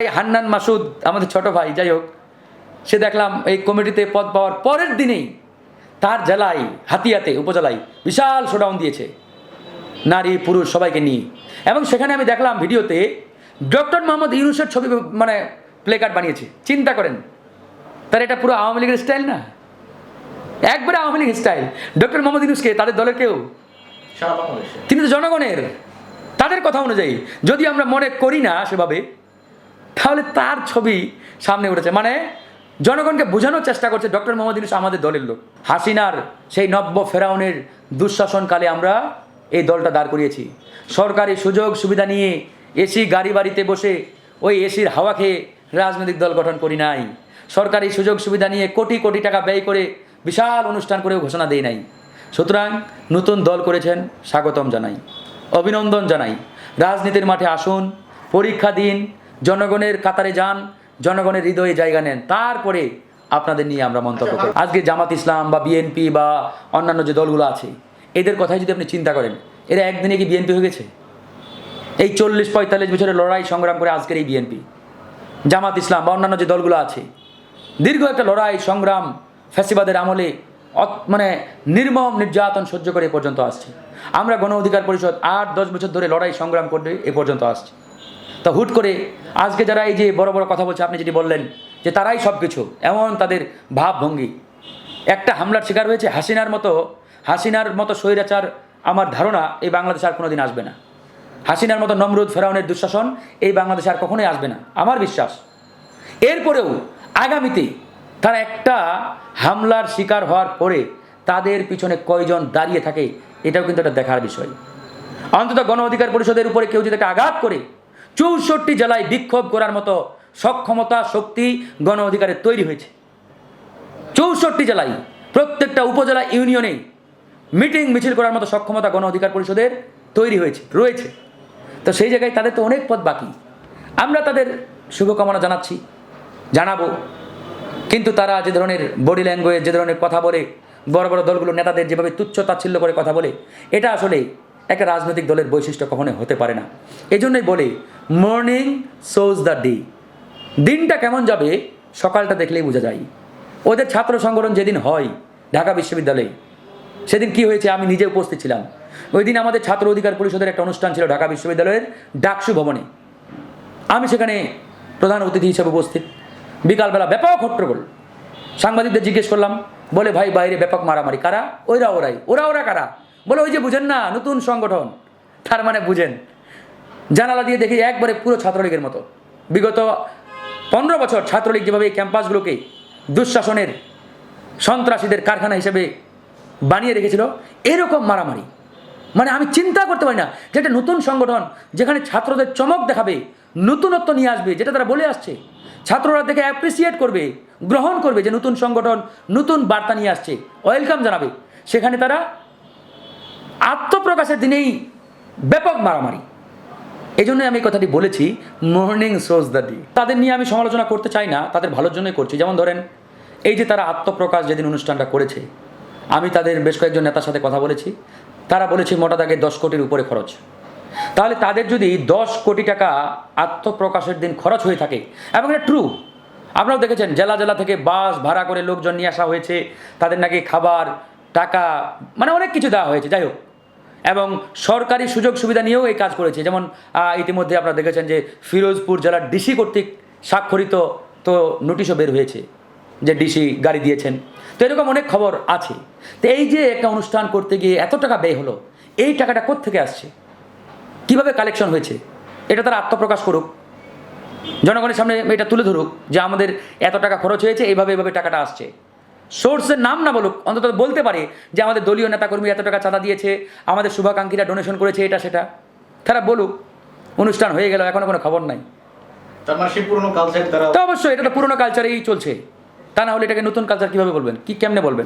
হান্নান মাসুদ আমাদের ছোট ভাই যাই হোক সে দেখলাম এই কমিটিতে পদ পাওয়ার পরের দিনেই তার জেলায় হাতিয়াতে উপজেলায় বিশাল শোডাউন দিয়েছে। নারী পুরুষ সবাইকে নিয়ে। এবং সেখানে আমি দেখলাম ভিডিওতে ডক্টর মোহাম্মদ ইউনুসের ছবি মানে প্লে কার্ড বানিয়েছে। চিন্তা করেন তার এটা পুরো আওয়ামী লীগের স্টাইল না? একবারে আওয়ামী লীগ স্টাইল ডক্টর মোহাম্মদ ইউনুসকে তাদের দলের কেউ? তিনি তো জনগণের। তাদের কথা অনুযায়ী যদি আমরা মনে করি না সেভাবে তাহলে তার ছবি সামনে উঠেছে। মানে জনগণকে বোঝানোর চেষ্টা করছে ডক্টর মোহাম্মদ ইউনুস আমাদের দলের লোক। হাসিনার সেই নব্য ফেরাউনের দুঃশাসনকালে আমরা এই দলটা দাঁড় করিয়েছি। সরকারি সুযোগ সুবিধা নিয়ে এসি গাড়ি বাড়িতে বসে ওই এসির হাওয়া খেয়ে রাজনৈতিক দল গঠন করি নাই। সরকারি সুযোগ সুবিধা নিয়ে কোটি কোটি টাকা ব্যয় করে বিশাল অনুষ্ঠান করে ঘোষণা দেই নাই। সুতরাং নতুন দল করেছেন স্বাগতম জানাই, অভিনন্দন জানাই। রাজনীতির মাঠে আসুন, পরীক্ষা দিন জনগণের কাতারে যান, জনগণের হৃদয়ে জায়গা নেন, তারপরে আপনাদের নিয়ে আমরা মন্তব্য করি আজকে জামাত ইসলাম বা বিএনপি বা অন্যান্য যে দলগুলো আছে, এদের কথাই যদি আপনি চিন্তা করেন, এরা একদিনে কি বিএনপি হয়ে গেছে? এই চল্লিশ পঁয়তাল্লিশ বছরের লড়াই সংগ্রাম করে আজকের এই বিএনপি, জামাত ইসলাম বা অন্যান্য যে দলগুলো আছে, দীর্ঘ একটা লড়াই, সংগ্রাম, ফ্যাসিবাদের আমলে মানে নির্মম নির্যাতন সহ্য করে এ পর্যন্ত আসছে। আমরা গণ অধিকার পরিষদ আট দশ বছর ধরে লড়াই, সংগ্রাম করে এ পর্যন্ত আসছে। তা হুট করে আজকে যারা এই যে বড় বড় কথা বলছে, আপনি যেটি বললেন যে তারাই সব কিছু এমন তাদের ভাবভঙ্গি একটা হামলার শিকার হয়েছে হাসিনার মতো হাসিনার মতো স্বৈরাচার আমার ধারণা এই বাংলাদেশে আর কোনোদিন আসবে না। হাসিনার মতো নমরুদ ফেরাউনের দুঃশাসন এই বাংলাদেশে আর কখনোই আসবে না, আমার বিশ্বাস। এরপরেও আগামীতে তারা একটা হামলার শিকার হওয়ার পরে তাদের পিছনে কয়জন দাঁড়িয়ে থাকে, এটাও কিন্তু একটা দেখার বিষয়। অন্তত গণ অধিকার পরিষদের উপরে কেউ যদি একটা আঘাত করে চৌষট্টি জেলায় বিক্ষোভ করার মতো সক্ষমতা, শক্তি, গণ অধিকারের তৈরি হয়েছে। চৌষট্টি জেলায় প্রত্যেকটা উপজেলা ইউনিয়নে মিটিং, মিছিল করার মতো সক্ষমতা গণ অধিকার পরিষদের তৈরি হয়েছে, রয়েছে। তো সেই জায়গায় তাদের তো অনেক পথ বাকি। আমরা তাদের শুভকামনা জানাচ্ছি, জানাব। কিন্তু তারা যে ধরনের বডি ল্যাঙ্গুয়েজ যে ধরনের কথা বলে, বড় বড় দলগুলো নেতাদের যেভাবে তুচ্ছ তাচ্ছিল্য করে কথা বলে, এটা আসলে একটা রাজনৈতিক দলের বৈশিষ্ট্য কখনোই হতে পারে না। এজন্যই বলে মর্নিং সোজ দ্য ডে দিনটা কেমন যাবে, সকালটা দেখলেই বোঝা যায়। ওদের ছাত্র সংগঠন যেদিন হয়, ঢাকা বিশ্ববিদ্যালয়ে, সেদিন কি হয়েছে আমি নিজে উপস্থিত ছিলাম। ওই দিন আমাদের ছাত্র অধিকার পরিষদের একটা অনুষ্ঠান ছিল ঢাকা বিশ্ববিদ্যালয়ের ডাকসু ভবনে। আমি সেখানে প্রধান অতিথি হিসেবে উপস্থিত। বিকালবেলা ব্যাপক হট্টগোল। সাংবাদিকদের জিজ্ঞেস করলাম, বলে, ভাই, বাইরে ব্যাপক মারামারি। কারা? ওইরা, ওরাই। ওরা ওরা কারা? বলে, ওই যে বুঝেন না, নতুন সংগঠন। তার মানে বুঝেন। জানালা দিয়ে দেখি একবারে পুরো ছাত্রলীগের মতো। বিগত পনেরো বছর ছাত্রলীগ যেভাবে এই ক্যাম্পাসগুলোকে দুঃশাসনের সন্ত্রাসীদের কারখানা হিসেবে বানিয়ে রেখেছিল, এরকম মারামারি। মানে আমি চিন্তা করতে পারি না যে একটা নতুন সংগঠন যেখানে ছাত্রদের চমক দেখাবে, নতুনত্ব নিয়ে আসবে, যেটা তারা বলে আসছে। ছাত্ররা দেখে অ্যাপ্রিসিয়েট করবে, গ্রহণ করবে যে নতুন সংগঠন, নতুন বার্তা নিয়ে আসছে। ওয়েলকাম জানাবে। সেখানে তারা আত্মপ্রকাশের দিনেই ব্যাপক মারামারি। এই জন্যই আমি কথাটি বলেছি মর্নিং সোজ ডে তাদের নিয়ে আমি সমালোচনা করতে চাই না, তাদের ভালোর জন্যই করছি। যেমন ধরেন, এই যে তারা আত্মপ্রকাশ যেদিন অনুষ্ঠানটা করেছে, আমি তাদের বেশ কয়েকজন নেতার সাথে কথা বলেছি। তারা বলেছে, মোটা দাগে দশ কোটির উপরে খরচ। তাহলে তাদের যদি দশ কোটি টাকা আত্মপ্রকাশের দিন খরচ হয়ে থাকে, এবং এটা ট্রু আপনারাও দেখেছেন, জেলা জেলা থেকে বাস ভাড়া করে লোকজন নিয়ে আসা হয়েছে, তাদের নাকি খাবার, টাকা মানে অনেক কিছু দেওয়া হয়েছে। যাই হোক এবং সরকারি সুযোগ সুবিধা নিয়েও এই কাজ করেছে। যেমন ইতিমধ্যে আপনারা দেখেছেন যে ফিরোজপুর জেলার ডিসি কর্তৃক স্বাক্ষরিত তো নোটিশও বের হয়েছে যে ডিসি গাড়ি দিয়েছেন। তো এরকম অনেক খবর আছে। তো এই যে একটা অনুষ্ঠান করতে গিয়ে এত টাকা ব্যয় হলো, এই টাকাটা কোত্থেকে আসছে? কীভাবে কালেকশন হয়েছে? এটা তারা আত্মপ্রকাশ করুক। জনগণের সামনে এটা তুলে ধরুক যে আমাদের এত টাকা খরচ হয়েছে, এইভাবে এইভাবে টাকাটা আসছে। সোর্সের নাম না বলুক অন্তত বলতে পারে যে আমাদের দলীয় নেতাকর্মী এত টাকা চাঁদা দিয়েছে আমাদের শুভাকাঙ্ক্ষীরা ডোনেশন করেছে এটা সেটা। তারা বলুক অনুষ্ঠান হয়ে গেল এখনও কোনো খবর নাই। মানে পুরনো তো অবশ্যই এটা তো পুরোনো কালচারেই চলছে। তা না হলে এটাকে নতুন কালচার কীভাবে বলবেন? কি কেমনে বলবেন?